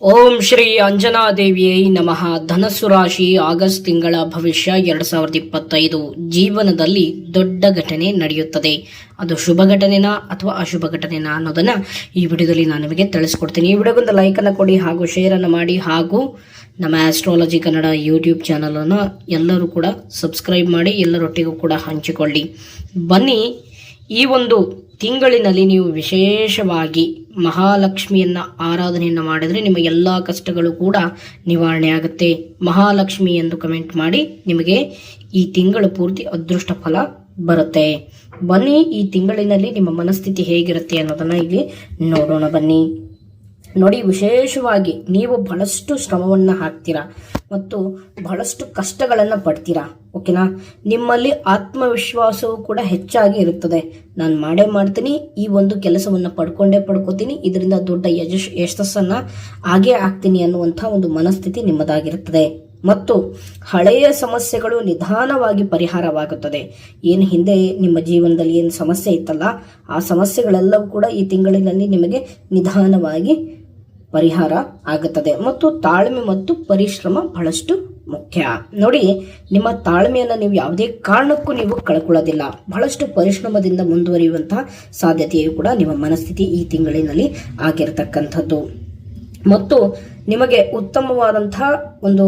ಓಂ ಶ್ರೀ ಅಂಜನಾದೇವಿಯೇ ನಮಃ. ಧನಸ್ಸು ರಾಶಿ ಆಗಸ್ಟ್ ತಿಂಗಳ ಭವಿಷ್ಯ ಎರಡ್ ಸಾವಿರದ ಇಪ್ಪತ್ತೈದು. ಜೀವನದಲ್ಲಿ ದೊಡ್ಡ ಘಟನೆ ನಡೆಯುತ್ತದೆ. ಅದು ಶುಭ ಘಟನೆನಾ ಅಥವಾ ಅಶುಭ ಘಟನೆನಾ ಅನ್ನೋದನ್ನ ಈ ವಿಡಿಯೋದಲ್ಲಿ ನಾನು ನಿಮಗೆ ತಿಳಿಸ್ಕೊಡ್ತೀನಿ. ಈ ವಿಡಿಯೋಗೊಂದು ಲೈಕನ್ನು ಕೊಡಿ ಹಾಗೂ ಶೇರ್ ಅನ್ನು ಮಾಡಿ ಹಾಗೂ ನಮ್ಮ ಆಸ್ಟ್ರಾಲಜಿ ಕನ್ನಡ ಯೂಟ್ಯೂಬ್ ಚಾನಲನ್ನು ಎಲ್ಲರೂ ಕೂಡ ಸಬ್ಸ್ಕ್ರೈಬ್ ಮಾಡಿ, ಎಲ್ಲರೊಟ್ಟಿಗೂ ಕೂಡ ಹಂಚಿಕೊಳ್ಳಿ. ಬನ್ನಿ ಈ ಒಂದು ತಿಂಗಳಿನಲ್ಲಿ ನೀವು ವಿಶೇಷವಾಗಿ ಮಹಾಲಕ್ಷ್ಮಿಯನ್ನು ಆರಾಧನೆಯನ್ನು ಮಾಡಿದರೆ ನಿಮ್ಮ ಎಲ್ಲ ಕಷ್ಟಗಳು ಕೂಡ ನಿವಾರಣೆ ಆಗುತ್ತೆ. ಮಹಾಲಕ್ಷ್ಮಿ ಎಂದು ಕಮೆಂಟ್ ಮಾಡಿ ನಿಮಗೆ ಈ ತಿಂಗಳು ಪೂರ್ತಿ ಅದೃಷ್ಟ ಫಲ ಬರುತ್ತೆ. ಬನ್ನಿ ಈ ತಿಂಗಳಿನಲ್ಲಿ ನಿಮ್ಮ ಮನಸ್ಥಿತಿ ಹೇಗಿರುತ್ತೆ ಅನ್ನೋದನ್ನು ಇಲ್ಲಿ ನೋಡೋಣ ಬನ್ನಿ. ನೋಡಿ ವಿಶೇಷವಾಗಿ ನೀವು ಬಹಳಷ್ಟು ಶ್ರಮವನ್ನು ಹಾಕ್ತೀರಾ. ಮತ್ತು ಬಹಳಷ್ಟು ಕಷ್ಟಗಳನ್ನು ಪಡ್ತೀರಾ? ಓಕೆನಾ? ನಿಮ್ಮಲ್ಲಿ ಆತ್ಮವಿಶ್ವಾಸವು ಕೂಡ ಹೆಚ್ಚಾಗಿ ಇರುತ್ತದೆ. ನಾನು ಮಾಡೇ ಮಾಡ್ತೀನಿ, ಈ ಒಂದು ಕೆಲಸವನ್ನು ಪಡ್ಕೊಂಡೇ ಪಡ್ಕೋತೀನಿ, ಇದರಿಂದ ದೊಡ್ಡ ಯಶಸ್ ಯಶಸ್ಸನ್ನ ಆಗೇ ಆಗ್ತೀನಿ ಅನ್ನುವಂಥ ಒಂದು ಮನಸ್ಥಿತಿ ನಿಮ್ಮದಾಗಿರುತ್ತದೆ. ಮತ್ತು ಹಳೆಯ ಸಮಸ್ಯೆಗಳು ನಿಧಾನವಾಗಿ ಪರಿಹಾರವಾಗುತ್ತದೆ. ಏನು ಹಿಂದೆ ನಿಮ್ಮ ಜೀವನದಲ್ಲಿ ಏನು ಸಮಸ್ಯೆ ಇತ್ತಲ್ಲ, ಆ ಸಮಸ್ಯೆಗಳೆಲ್ಲವೂ ಕೂಡ ಈ ತಿಂಗಳಿನಲ್ಲಿ ನಿಮಗೆ ನಿಧಾನವಾಗಿ ಪರಿಹಾರ ಆಗುತ್ತದೆ. ಮತ್ತು ತಾಳ್ಮೆ ಮತ್ತು ಪರಿಶ್ರಮ ಬಹಳಷ್ಟು ಮುಖ್ಯ. ನೋಡಿ, ನಿಮ್ಮ ತಾಳ್ಮೆಯನ್ನು ನೀವು ಯಾವುದೇ ಕಾರಣಕ್ಕೂ ನೀವು ಕಳ್ಕೊಳ್ಳೋದಿಲ್ಲ. ಬಹಳಷ್ಟು ಪರಿಶ್ರಮದಿಂದ ಮುಂದುವರಿಯುವಂತಹ ಸಾಧ್ಯತೆಯು ಕೂಡ ನಿಮ್ಮ ಮನಸ್ಥಿತಿ ಈ ತಿಂಗಳಿನಲ್ಲಿ ಆಗಿರತಕ್ಕಂಥದ್ದು. ಮತ್ತು ನಿಮಗೆ ಉತ್ತಮವಾದಂತಹ ಒಂದು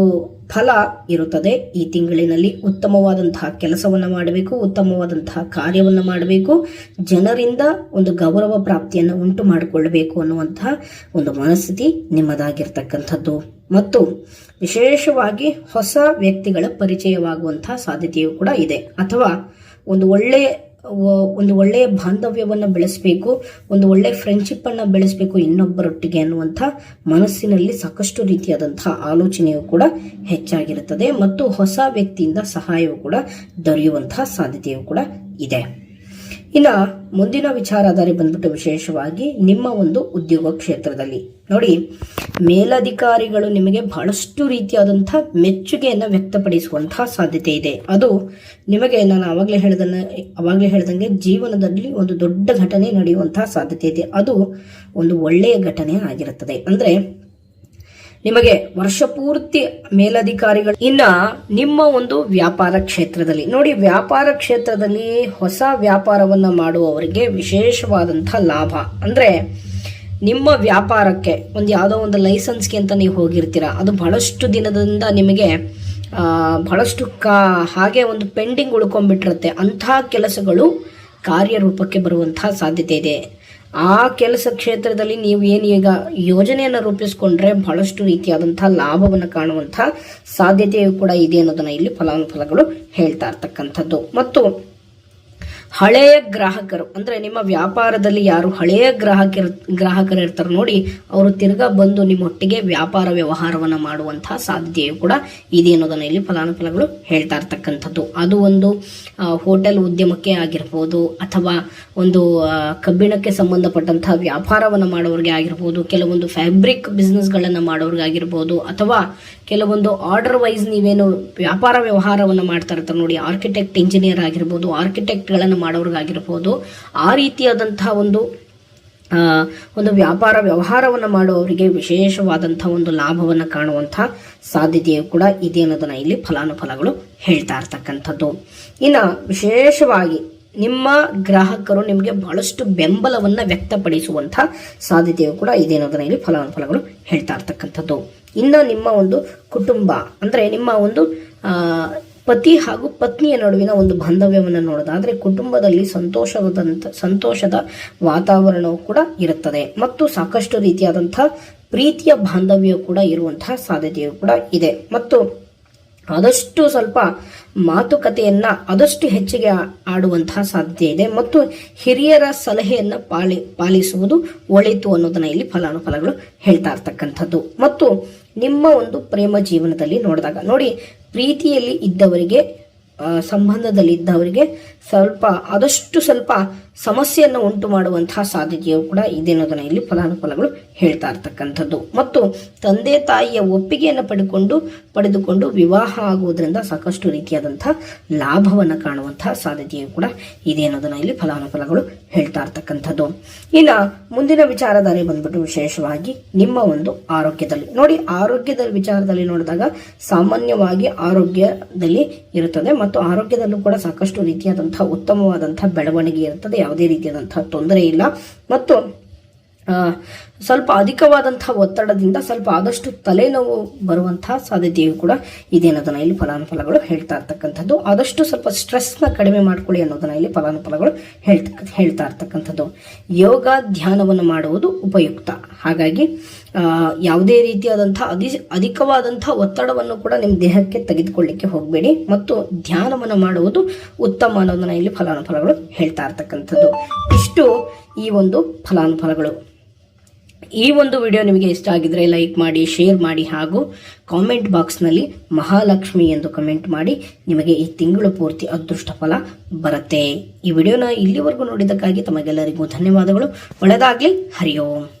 ಫಲ ಇರುತ್ತದೆ. ಈ ತಿಂಗಳಿನಲ್ಲಿ ಉತ್ತಮವಾದಂತಹ ಕೆಲಸವನ್ನು ಮಾಡಬೇಕು, ಉತ್ತಮವಾದಂತಹ ಕಾರ್ಯವನ್ನು ಮಾಡಬೇಕು. ಜನರಿಂದ ಒಂದು ಗೌರವ ಪ್ರಾಪ್ತಿಯನ್ನು ಉಂಟು ಮಾಡಿಕೊಳ್ಳಬೇಕು ಅನ್ನುವಂತಹ ಒಂದು ಮನಸ್ಥಿತಿ ನಿಮ್ಮದಾಗಿರ್ತಕ್ಕಂಥದ್ದು. ಮತ್ತು ವಿಶೇಷವಾಗಿ ಹೊಸ ವ್ಯಕ್ತಿಗಳ ಪರಿಚಯವಾಗುವಂತಹ ಸಾಧ್ಯತೆಯೂ ಕೂಡ ಇದೆ. ಅಥವಾ ಒಂದು ಒಳ್ಳೆಯ ಒಂದು ಒಳ್ಳೆಯ ಬಾಂಧವ್ಯವನ್ನು ಬೆಳೆಸಬೇಕು, ಒಂದು ಒಳ್ಳೆಯ ಫ್ರೆಂಡ್ಶಿಪ್ ಅನ್ನ ಬೆಳೆಸಬೇಕು ಇನ್ನೊಬ್ಬರೊಟ್ಟಿಗೆ ಅನ್ನುವಂಥ ಮನಸ್ಸಿನಲ್ಲಿ ಸಾಕಷ್ಟು ರೀತಿಯಾದಂತಹ ಆಲೋಚನೆಯು ಕೂಡ ಹೆಚ್ಚಾಗಿರುತ್ತದೆ ಮತ್ತು ಹೊಸ ವ್ಯಕ್ತಿಯಿಂದ ಸಹಾಯವು ಕೂಡ ದೊರೆಯುವಂತಹ ಸಾಧ್ಯತೆಯು ಕೂಡ ಇದೆ. ಇನ್ನ ಮುಂದಿನ ವಿಚಾರಧಾರೆ ಬಂದ್ಬಿಟ್ಟು ವಿಶೇಷವಾಗಿ ನಿಮ್ಮ ಒಂದು ಉದ್ಯೋಗ ಕ್ಷೇತ್ರದಲ್ಲಿ. ನೋಡಿ, ಮೇಲಧಿಕಾರಿಗಳು ನಿಮಗೆ ಬಹಳಷ್ಟು ರೀತಿಯಾದಂಥ ಮೆಚ್ಚುಗೆಯನ್ನು ವ್ಯಕ್ತಪಡಿಸುವಂತಹ ಸಾಧ್ಯತೆ ಇದೆ. ಅದು ನಿಮಗೆ ನಾನು ಅವಾಗಲೇ ಹೇಳ್ದನ್ನ ಅವಾಗಲೇ ಹೇಳ್ದಂಗೆ ಜೀವನದಲ್ಲಿ ಒಂದು ದೊಡ್ಡ ಘಟನೆ ನಡೆಯುವಂತಹ ಸಾಧ್ಯತೆ ಇದೆ. ಅದು ಒಂದು ಒಳ್ಳೆಯ ಘಟನೆ ಆಗಿರುತ್ತದೆ. ಅಂದ್ರೆ ನಿಮಗೆ ವರ್ಷ ಪೂರ್ತಿ ಮೇಲಧಿಕಾರಿಗಳು ಇನ್ನ ನಿಮ್ಮ ಒಂದು ವ್ಯಾಪಾರ ಕ್ಷೇತ್ರದಲ್ಲಿ. ನೋಡಿ, ವ್ಯಾಪಾರ ಕ್ಷೇತ್ರದಲ್ಲಿ ಹೊಸ ವ್ಯಾಪಾರವನ್ನ ಮಾಡುವವರಿಗೆ ವಿಶೇಷವಾದಂತಹ ಲಾಭ. ಅಂದ್ರೆ ನಿಮ್ಮ ವ್ಯಾಪಾರಕ್ಕೆ, ಒಂದು ಯಾವುದೋ ಒಂದು ಲೈಸೆನ್ಸ್ಗೆ ಅಂತ ನೀವು ಹೋಗಿರ್ತೀರ, ಅದು ಬಹಳಷ್ಟು ದಿನದಿಂದ ನಿಮಗೆ ಬಹಳಷ್ಟು ಕಾ, ಹಾಗೆ ಒಂದು ಪೆಂಡಿಂಗ್ ಉಳ್ಕೊಂಡ್ಬಿಟ್ಟಿರುತ್ತೆ. ಅಂತಹ ಕೆಲಸಗಳು ಕಾರ್ಯರೂಪಕ್ಕೆ ಬರುವಂತಹ ಸಾಧ್ಯತೆ ಇದೆ. ಆ ಕೆಲಸ ಕ್ಷೇತ್ರದಲ್ಲಿ ನೀವು ಏನು ಈಗ ಯೋಜನೆಯನ್ನು ರೂಪಿಸಿಕೊಂಡ್ರೆ ಬಹಳಷ್ಟು ರೀತಿಯಾದಂತಹ ಲಾಭವನ್ನು ಕಾಣುವಂತಹ ಸಾಧ್ಯತೆಯು ಕೂಡ ಇದೆ ಅನ್ನೋದನ್ನ ಇಲ್ಲಿ ಫಲಾನುಫಲಗಳು ಹೇಳ್ತಾ ಇರ್ತಕ್ಕಂಥದ್ದು. ಮತ್ತು ಹಳೆಯ ಗ್ರಾಹಕರು, ಅಂದ್ರೆ ನಿಮ್ಮ ವ್ಯಾಪಾರದಲ್ಲಿ ಯಾರು ಹಳೆಯ ಗ್ರಾಹಕರು ಗ್ರಾಹಕರು ಇರ್ತಾರೆ ನೋಡಿ, ಅವರು ತಿರ್ಗಾ ಬಂದು ನಿಮ್ಮೊಟ್ಟಿಗೆ ವ್ಯಾಪಾರ ವ್ಯವಹಾರವನ್ನ ಮಾಡುವಂತಹ ಸಾಧ್ಯತೆಯು ಕೂಡ ಇದೆ ಅನ್ನೋದನ್ನ ಇಲ್ಲಿ ಫಲಾನುಫಲಗಳು ಹೇಳ್ತಾ ಇರ್ತಕ್ಕಂಥದ್ದು. ಅದು ಒಂದು ಹೋಟೆಲ್ ಉದ್ಯಮಕ್ಕೆ ಆಗಿರ್ಬೋದು, ಅಥವಾ ಒಂದು ಕಬ್ಬಿಣಕ್ಕೆ ಸಂಬಂಧಪಟ್ಟಂತಹ ವ್ಯಾಪಾರವನ್ನು ಮಾಡೋರಿಗೆ ಆಗಿರ್ಬೋದು, ಕೆಲವೊಂದು ಫ್ಯಾಬ್ರಿಕ್ ಬಿಸ್ನೆಸ್ಗಳನ್ನು ಮಾಡೋರಿಗೆ ಆಗಿರ್ಬೋದು, ಅಥವಾ ಕೆಲವೊಂದು ಆರ್ಡರ್ ವೈಸ್ ನೀವೇನು ವ್ಯಾಪಾರ ವ್ಯವಹಾರವನ್ನು ಮಾಡ್ತಾ ಇರ್ತಾರೆ ನೋಡಿ, ಆರ್ಕಿಟೆಕ್ಟ್ ಇಂಜಿನಿಯರ್ ಆಗಿರ್ಬೋದು, ಆರ್ಕಿಟೆಕ್ಟ್ಗಳನ್ನು ಮಾಡೋರಿಗಾಗಿರ್ಬೋದು. ಆ ರೀತಿಯಾದಂತಹ ಒಂದು ಒಂದು ವ್ಯಾಪಾರ ವ್ಯವಹಾರವನ್ನು ಮಾಡುವವರಿಗೆ ವಿಶೇಷವಾದಂಥ ಒಂದು ಲಾಭವನ್ನು ಕಾಣುವಂಥ ಸಾಧ್ಯತೆಯು ಕೂಡ ಇದೆ ಅನ್ನೋದನ್ನು ಇಲ್ಲಿ ಫಲಾನುಫಲಗಳು ಹೇಳ್ತಾ ಇರ್ತಕ್ಕಂಥದ್ದು. ಇನ್ನು ವಿಶೇಷವಾಗಿ ನಿಮ್ಮ ಗ್ರಾಹಕರು ನಿಮಗೆ ಬಹಳಷ್ಟು ಬೆಂಬಲವನ್ನು ವ್ಯಕ್ತಪಡಿಸುವಂಥ ಸಾಧ್ಯತೆಯು ಕೂಡ ಇದೆ ಅನ್ನೋದನ್ನ ಇಲ್ಲಿ ಫಲಾನುಫಲಗಳು ಹೇಳ್ತಾ ಇರ್ತಕ್ಕಂಥದ್ದು. ಇನ್ನು ನಿಮ್ಮ ಒಂದು ಕುಟುಂಬ, ಅಂದರೆ ನಿಮ್ಮ ಒಂದು ಪತಿ ಹಾಗೂ ಪತ್ನಿಯ ನಡುವಿನ ಒಂದು ಬಾಂಧವ್ಯವನ್ನು ನೋಡೋದಾದ್ರೆ ಕುಟುಂಬದಲ್ಲಿ ಸಂತೋಷವಾದಂಥ ಸಂತೋಷದ ವಾತಾವರಣವು ಕೂಡ ಇರುತ್ತದೆ. ಮತ್ತು ಸಾಕಷ್ಟು ರೀತಿಯಾದಂತಹ ಪ್ರೀತಿಯ ಬಾಂಧವ್ಯ ಕೂಡ ಇರುವಂತಹ ಸಾಧ್ಯತೆಯು ಕೂಡ ಇದೆ. ಮತ್ತು ಆದಷ್ಟು ಸ್ವಲ್ಪ ಮಾತುಕತೆಯನ್ನು ಆದಷ್ಟು ಹೆಚ್ಚಿಗೆ ಆಡುವಂತಹ ಸಾಧ್ಯತೆ ಇದೆ. ಮತ್ತು ಹಿರಿಯರ ಸಲಹೆಯನ್ನು ಪಾಲಿ ಪಾಲಿಸುವುದು ಒಳಿತು ಅನ್ನೋದನ್ನು ಇಲ್ಲಿ ಫಲಾನುಫಲಗಳು ಹೇಳ್ತಾ ಇರ್ತಕ್ಕಂಥದ್ದು. ಮತ್ತು ನಿಮ್ಮ ಒಂದು ಪ್ರೇಮ ಜೀವನದಲ್ಲಿ ನೋಡಿದಾಗ, ನೋಡಿ, ಪ್ರೀತಿಯಲ್ಲಿ ಇದ್ದವರಿಗೆ ಸಂಬಂಧದಲ್ಲಿ ಇದ್ದವರಿಗೆ ಸ್ವಲ್ಪ, ಆದಷ್ಟು ಸ್ವಲ್ಪ ಸಮಸ್ಯೆಯನ್ನು ಉಂಟು ಮಾಡುವಂತಹ ಸಾಧ್ಯತೆಯು ಕೂಡ ಇದೆ ಇಲ್ಲಿ ಫಲಾನುಫಲಗಳು ಹೇಳ್ತಾ ಇರ್ತಕ್ಕಂಥದ್ದು. ಮತ್ತು ತಂದೆ ತಾಯಿಯ ಒಪ್ಪಿಗೆಯನ್ನು ಪಡೆದುಕೊಂಡು ಪಡೆದುಕೊಂಡು ವಿವಾಹ ಆಗುವುದರಿಂದ ಸಾಕಷ್ಟು ರೀತಿಯಾದಂತಹ ಲಾಭವನ್ನು ಕಾಣುವಂತಹ ಸಾಧ್ಯತೆಯು ಕೂಡ ಇದೆ ಇಲ್ಲಿ ಫಲಾನುಫಲಗಳು ಹೇಳ್ತಾ ಇರ್ತಕ್ಕಂಥದ್ದು. ಇನ್ನು ಮುಂದಿನ ವಿಚಾರಧಾರೆ ಬಂದ್ಬಿಟ್ಟು ವಿಶೇಷವಾಗಿ ನಿಮ್ಮ ಒಂದು ಆರೋಗ್ಯದಲ್ಲಿ. ನೋಡಿ ಆರೋಗ್ಯದ ವಿಚಾರದಲ್ಲಿ ನೋಡಿದಾಗ ಸಾಮಾನ್ಯವಾಗಿ ಆರೋಗ್ಯದಲ್ಲಿ ಇರುತ್ತದೆ ಮತ್ತು ಆರೋಗ್ಯದಲ್ಲೂ ಕೂಡ ಸಾಕಷ್ಟು ರೀತಿಯಾದಂತಹ ಉತ್ತಮವಾದಂಥ ಬೆಳವಣಿಗೆ ಇರ್ತದೆ ಯಾವುದೇ ರೀತಿಯಾದಂಥ ತೊಂದರೆ ಇಲ್ಲ. ಮತ್ತು ಸ್ವಲ್ಪ ಅಧಿಕವಾದಂತಹ ಒತ್ತಡದಿಂದ ಸ್ವಲ್ಪ ಆದಷ್ಟು ತಲೆನೋವು ಬರುವಂತಹ ಸಾಧ್ಯತೆಯು ಕೂಡ ಇದೆ ಅನ್ನೋದನ್ನ ಇಲ್ಲಿ ಫಲಾನುಫಲಗಳು ಹೇಳ್ತಾ ಇರ್ತಕ್ಕಂಥದ್ದು. ಆದಷ್ಟು ಸ್ವಲ್ಪ ಸ್ಟ್ರೆಸ್ನ ಕಡಿಮೆ ಮಾಡ್ಕೊಳ್ಳಿ ಅನ್ನೋದನ್ನ ಇಲ್ಲಿ ಫಲಾನುಫಲಗಳು ಹೇಳ್ತ, ಹೇಳ್ತಾ ಇರ್ತಕ್ಕಂಥದ್ದು. ಯೋಗ ಧ್ಯಾನವನ್ನು ಮಾಡುವುದು ಉಪಯುಕ್ತ. ಹಾಗಾಗಿ ಯಾವುದೇ ರೀತಿಯಾದಂಥ ಅಧಿ, ಅಧಿಕವಾದಂಥ ಒತ್ತಡವನ್ನು ಕೂಡ ನಿಮ್ಮ ದೇಹಕ್ಕೆ ತೆಗೆದುಕೊಳ್ಳಿಕ್ಕೆ ಹೋಗಬೇಡಿ ಮತ್ತು ಧ್ಯಾನವನ್ನು ಮಾಡುವುದು ಉತ್ತಮ ಅನ್ನೋದನ್ನ ಇಲ್ಲಿ ಫಲಾನುಫಲಗಳು ಹೇಳ್ತಾ ಇರ್ತಕ್ಕಂಥದ್ದು. ಇಷ್ಟು ಈ ಒಂದು ಫಲಾನುಫಲಗಳು. ಈ ಒಂದು ವಿಡಿಯೋ ನಿಮಗೆ ಇಷ್ಟ ಆಗಿದ್ರೆ ಲೈಕ್ ಮಾಡಿ, ಶೇರ್ ಮಾಡಿ ಹಾಗೂ ಕಾಮೆಂಟ್ ಬಾಕ್ಸ್ನಲ್ಲಿ ಮಹಾಲಕ್ಷ್ಮಿ ಎಂದು ಕಮೆಂಟ್ ಮಾಡಿ. ನಿಮಗೆ ಈ ತಿಂಗಳು ಪೂರ್ತಿ ಅದೃಷ್ಟ ಫಲ ಬರುತ್ತೆ. ಈ ವಿಡಿಯೋನ ಇಲ್ಲಿವರೆಗೂ ನೋಡಿದ್ದಕ್ಕಾಗಿ ತಮಗೆಲ್ಲರಿಗೂ ಧನ್ಯವಾದಗಳು. ಒಳ್ಳೆಯದಾಗಲಿ ಹರಿ ಓಂ